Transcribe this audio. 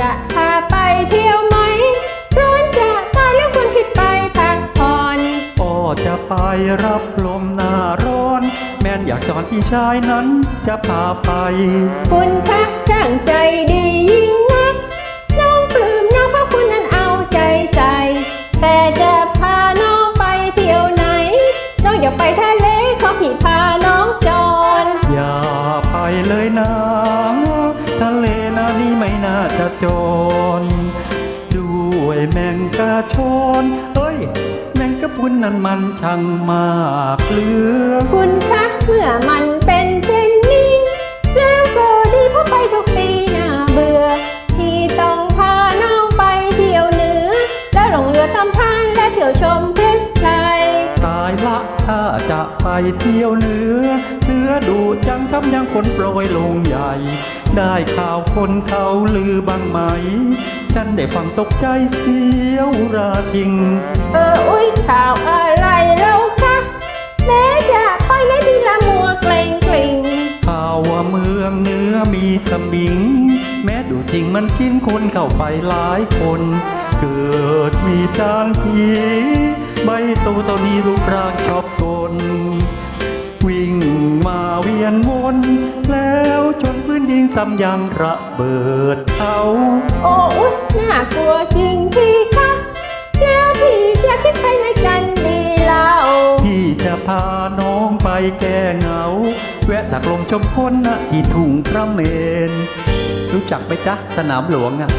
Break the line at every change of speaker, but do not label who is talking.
จะพาไปเที่ยวไหม ร้อนจะตายแล้วควรคิดไปพักผ่อน
พ่อจะไปรับลมหน้าร้อน แม่นอยากจอนพี่ชายนั้นจะพาไป
คุณพระช่างใจดียิ่งนัก น้องปลื้มน้องเพราะคุณนั้นเอาใจใส่ แต่จะพาน้องไปเที่ยวไหน น้องอย่าไปทะเลขอพี่พาน้องจอน
อย่าไปเลยนะ จะจนด้วยแมงกะชอนเอ้ย แมงกะพรุนนั้นมันช่างมากเหลือ
คุณคะเมื่อมันเป็นเช่นนี้ แล้วก็ดีเพราะไปทุกปีน่าเบื่อ ที่ต้องพาน้องไปเที่ยวเหนือ แล้วลงเรือทำทานและเที่ยวชมพฤกษ์ไทย
ตายละถ้าจะไปเที่ยวเหนือ เสือดูจังทำยังคนโปรยลงใหญ่ ได้ข่าวคนเขาลือบ้างไหม ฉันได้ฟังตกใจเสียวราจริง
เอออุ้ยข่าวอะไรแล้วคะแม้จะไปในที่ละมัวเกรงกลิ่ง
ข่าวว่าเมืองเหนือมีสมิง แม้ดูจริงมันกินคนเข้าไปหลายคน เกิดมีจางทีใบโตตอนนี้รูปร่างชอบกลวิ่งมาเวียนวนแล้ว จนพื้นดินซ้ำยังระเบิดเขา
โอ้อุ๊ยน่ากลัวจริงพี่คะแล้วพี่จะคิดไปในกันดีเล่าท
ี่จะพาน้องไปแก้เหงา แวะตักลมชมพ้นนะที่ทุ่งพระเมน รู้จักไหมจ๊ะสนามหลวงอะ